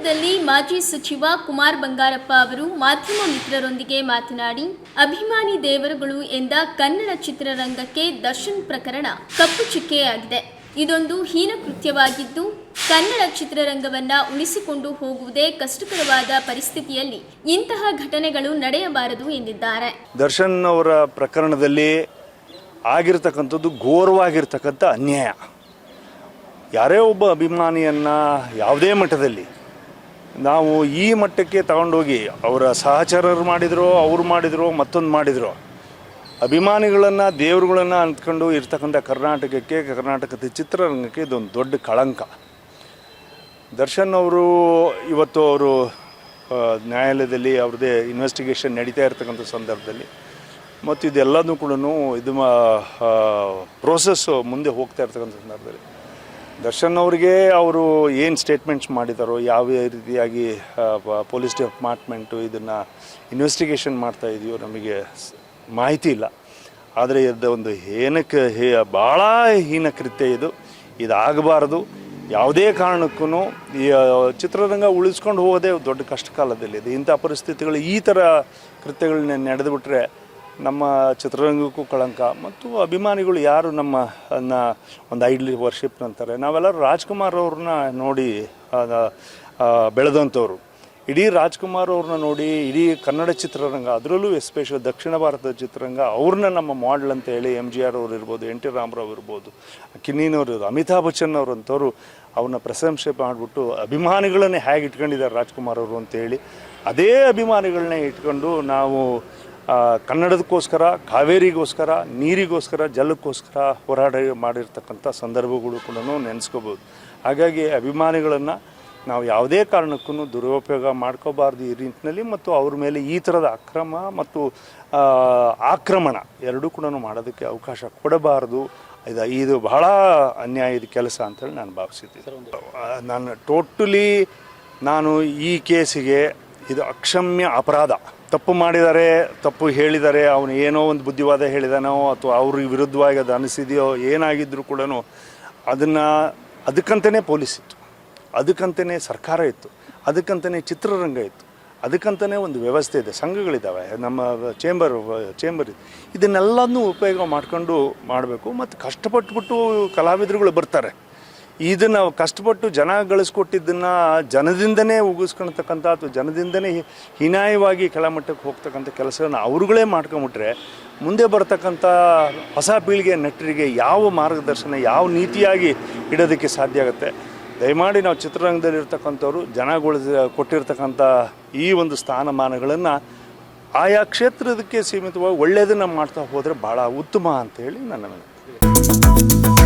ನಗರದಲ್ಲಿ ಮಾಜಿ ಸಚಿವ ಕುಮಾರ್ ಬಂಗಾರಪ್ಪ ಅವರು ಮಾಧ್ಯಮ ಮಿತ್ರರೊಂದಿಗೆ ಮಾತನಾಡಿ, ಅಭಿಮಾನಿ ದೇವರುಗಳು ಎಂದ ಕನ್ನಡ ಚಿತ್ರರಂಗಕ್ಕೆ ದರ್ಶನ್ ಪ್ರಕರಣ ಕಪ್ಪು ಚುಕ್ಕೆಯಾಗಿದೆ. ಇದೊಂದು ಹೀನ ಕೃತ್ಯವಾಗಿದ್ದು, ಕನ್ನಡ ಚಿತ್ರರಂಗವನ್ನ ಉಳಿಸಿಕೊಂಡು ಹೋಗುವುದೇ ಕಷ್ಟಕರವಾದ ಪರಿಸ್ಥಿತಿಯಲ್ಲಿ ಇಂತಹ ಘಟನೆಗಳು ನಡೆಯಬಾರದು ಎಂದಿದ್ದಾರೆ. ದರ್ಶನ್ ಅವರ ಪ್ರಕರಣದಲ್ಲಿ ಆಗಿರತಕ್ಕಂಥದ್ದು ಘೋರವಾಗಿರ್ತಕ್ಕಂಥ ಅನ್ಯಾಯ. ಯಾರೇ ಒಬ್ಬ ಅಭಿಮಾನಿಯನ್ನು ಯಾವುದೇ ಮಟ್ಟದಲ್ಲಿ ನಾವು ಈ ಮಟ್ಟಕ್ಕೆ ತಗೊಂಡೋಗಿ ಅವರ ಸಹಚರರು ಮಾಡಿದ್ರು, ಅವ್ರು ಮಾಡಿದ್ರು, ಮತ್ತೊಂದು ಮಾಡಿದ್ರು, ಅಭಿಮಾನಿಗಳನ್ನು, ದೇವರುಗಳನ್ನು ಅಂದ್ಕೊಂಡು ಇರ್ತಕ್ಕಂಥ ಕರ್ನಾಟಕಕ್ಕೆ, ಕರ್ನಾಟಕದ ಚಿತ್ರರಂಗಕ್ಕೆ ಇದೊಂದು ದೊಡ್ಡ ಕಳಂಕ. ದರ್ಶನ್ ಅವರು ಇವತ್ತು ಅವರು ನ್ಯಾಯಾಲಯದಲ್ಲಿ ಅವ್ರದ್ದೇ ಇನ್ವೆಸ್ಟಿಗೇಷನ್ ನಡೀತಾ ಇರ್ತಕ್ಕಂಥ ಸಂದರ್ಭದಲ್ಲಿ ಮತ್ತು ಇದೆಲ್ಲದೂ ಕೂಡ ಇದು ಪ್ರೋಸೆಸ್ಸು ಮುಂದೆ ಹೋಗ್ತಾ ಇರ್ತಕ್ಕಂಥ ಸಂದರ್ಭದಲ್ಲಿ. ದರ್ಶನ್ ಅವರಿಗೆ ಅವರು ಏನು ಸ್ಟೇಟ್ಮೆಂಟ್ಸ್ ಮಾಡಿದಾರೋ ಯಾವ ರೀತಿಯಾಗಿ ಪೊಲೀಸ್ ಡಿಪಾರ್ಟ್ಮೆಂಟು ಇದನ್ನು ಇನ್ವೆಸ್ಟಿಗೇಷನ್ ಮಾಡ್ತಾ ಇದೆಯೋ ನಮಗೆ ಮಾಹಿತಿ ಇಲ್ಲ. ಆದರೆ ಇದು ಒಂದು ಏನಕ್ಕೆ ಹೇ ಭಾಳ ಹೀನ ಕೃತ್ಯ ಇದು. ಇದಾಗಬಾರ್ದು. ಯಾವುದೇ ಕಾರಣಕ್ಕೂ ಈ ಚಿತ್ರರಂಗ ಉಳಿಸ್ಕೊಂಡು ಹೋಗೋದೇ ದೊಡ್ಡ ಕಷ್ಟ ಕಾಲದಲ್ಲಿ ಇದೆ. ಇಂಥ ಪರಿಸ್ಥಿತಿಗಳು ಈ ಥರ ಕೃತ್ಯಗಳನ್ನ ನಡೆದುಬಿಟ್ರೆ ನಮ್ಮ ಚಿತ್ರರಂಗಕ್ಕೂ ಕಳಂಕ. ಮತ್ತು ಅಭಿಮಾನಿಗಳು ಯಾರು ನಮ್ಮ ಒಂದು ಐಡ್ಲಿ ವರ್ಷಿಪ್ ಅಂತಾರೆ ನಾವೆಲ್ಲರೂ ರಾಜ್ಕುಮಾರ್ ಅವ್ರನ್ನ ನೋಡಿ ಬೆಳೆದಂಥವ್ರು. ಇಡೀ ರಾಜ್ಕುಮಾರ್ ಅವ್ರನ್ನ ನೋಡಿ, ಇಡೀ ಕನ್ನಡ ಚಿತ್ರರಂಗ, ಅದರಲ್ಲೂ ಎಸ್ಪೆಷಲಿ ದಕ್ಷಿಣ ಭಾರತದ ಚಿತ್ರರಂಗ, ಅವ್ರನ್ನ ನಮ್ಮ ಮಾಡೆಲ್ ಅಂತ ಹೇಳಿ ಎಂ ಜಿ ಆರ್ ಅವ್ರು ಇರ್ಬೋದು ಎನ್ ಟಿ ರಾಮರಾವ್ ಇರ್ಬೋದು ಕಿನ್ನಿನವ್ರು ಇರ್ಬೋದು, ಅಮಿತಾಬ್ ಬಚ್ಚನ್ ಅವರು ಅಂಥವ್ರು ಅವ್ರನ್ನ ಪ್ರಶಂಸೆ ಮಾಡಿಬಿಟ್ಟು ಅಭಿಮಾನಿಗಳನ್ನೇ ಹೇಗೆ ಇಟ್ಕೊಂಡಿದ್ದಾರೆ ರಾಜ್ಕುಮಾರ್ ಅವರು ಅಂತೇಳಿ ಅದೇ ಅಭಿಮಾನಿಗಳನ್ನೇ ಇಟ್ಕೊಂಡು ನಾವು ಕನ್ನಡದಕ್ಕೋಸ್ಕರ ಕಾವೇರಿಗೋಸ್ಕರ ನೀರಿಗೋಸ್ಕರ ಜಲಕ್ಕೋಸ್ಕರ ಹೋರಾಟ ಮಾಡಿರ್ತಕ್ಕಂಥ ಸಂದರ್ಭಗಳು ಕೂಡ ನೆನೆಸ್ಕೋಬೋದು. ಹಾಗಾಗಿ ಅಭಿಮಾನಿಗಳನ್ನು ನಾವು ಯಾವುದೇ ಕಾರಣಕ್ಕೂ ದುರುಪಯೋಗ ಮಾಡ್ಕೋಬಾರ್ದು ಈ ನಿಟ್ಟಿನಲ್ಲಿ ಮತ್ತು ಅವ್ರ ಮೇಲೆ ಈ ಥರದ ಅಕ್ರಮ ಮತ್ತು ಆಕ್ರಮಣ ಎರಡೂ ಕೂಡ ಮಾಡೋದಕ್ಕೆ ಅವಕಾಶ ಕೊಡಬಾರ್ದು. ಇದು ಇದು ಬಹಳ ಅನ್ಯಾಯದ ಕೆಲಸ ಅಂತೇಳಿ ನಾನು ಭಾವಿಸಿದ್ದೀನಿ. ನಾನು ಟೋಟಲಿ ನಾನು ಈ ಕೇಸಿಗೆ ಇದು ಅಕ್ಷಮ್ಯ ಅಪರಾಧ. ತಪ್ಪು ಮಾಡಿದ್ದಾರೆ ತಪ್ಪು ಹೇಳಿದ್ದಾರೆ ಅವನು ಏನೋ ಒಂದು ಬುದ್ಧಿವಾದ ಹೇಳಿದಾನೋ ಅಥವಾ ಅವ್ರಿಗೆ ವಿರುದ್ಧವಾಗಿ ಅದು ಅನಿಸಿದೆಯೋ ಏನಾಗಿದ್ದರೂ ಕೂಡ ಅದನ್ನು ಅದಕ್ಕಂತಲೇ ಪೊಲೀಸ್ ಇತ್ತು. ಅದಕ್ಕಂತಲೇ ಸರ್ಕಾರ ಇತ್ತು. ಅದಕ್ಕಂತಲೇ ಚಿತ್ರರಂಗ ಇತ್ತು. ಅದಕ್ಕಂತಲೇ ಒಂದು ವ್ಯವಸ್ಥೆ ಇದೆ. ಸಂಘಗಳಿದ್ದಾವೆ. ನಮ್ಮ ಚೇಂಬರ್ ಚೇಂಬರ್ ಇದೆ. ಇದನ್ನೆಲ್ಲನೂ ಉಪಯೋಗ ಮಾಡ್ಕೊಂಡು ಮಾಡಬೇಕು. ಮತ್ತು ಕಷ್ಟಪಟ್ಟುಬಿಟ್ಟು ಕಲಾವಿದರುಗಳು ಬರ್ತಾರೆ. ಇದನ್ನು ಕಷ್ಟಪಟ್ಟು ಜನ ಗಳಿಸ್ಕೊಟ್ಟಿದ್ದನ್ನು ಜನದಿಂದನೇ ಉಗಿಸ್ಕೊಳ್ತಕ್ಕಂಥ ಅಥವಾ ಜನದಿಂದನೇ ಹೀನಾಯವಾಗಿ ಕೆಳಮಟ್ಟಕ್ಕೆ ಹೋಗ್ತಕ್ಕಂಥ ಕೆಲಸವನ್ನು ಅವ್ರುಗಳೇ ಮಾಡ್ಕೊಂಬಿಟ್ರೆ ಮುಂದೆ ಬರ್ತಕ್ಕಂಥ ಹೊಸ ಪೀಳಿಗೆ ನಟರಿಗೆ ಯಾವ ಮಾರ್ಗದರ್ಶನ, ಯಾವ ನೀತಿಯಾಗಿ ಇಡೋದಕ್ಕೆ ಸಾಧ್ಯ ಆಗುತ್ತೆ ದಯಮಾಡಿ ನಾವು ಚಿತ್ರರಂಗದಲ್ಲಿರ್ತಕ್ಕಂಥವ್ರು ಜನಗಳು ಕೊಟ್ಟಿರ್ತಕ್ಕಂಥ ಈ ಒಂದು ಸ್ಥಾನಮಾನಗಳನ್ನು ಆಯಾ ಕ್ಷೇತ್ರದಕ್ಕೆ ಸೀಮಿತವಾಗಿ ಒಳ್ಳೆಯದನ್ನು ಮಾಡ್ತಾ ಹೋದರೆ ಭಾಳ ಉತ್ತಮ ಅಂತ ಹೇಳಿ ನನ್ನ.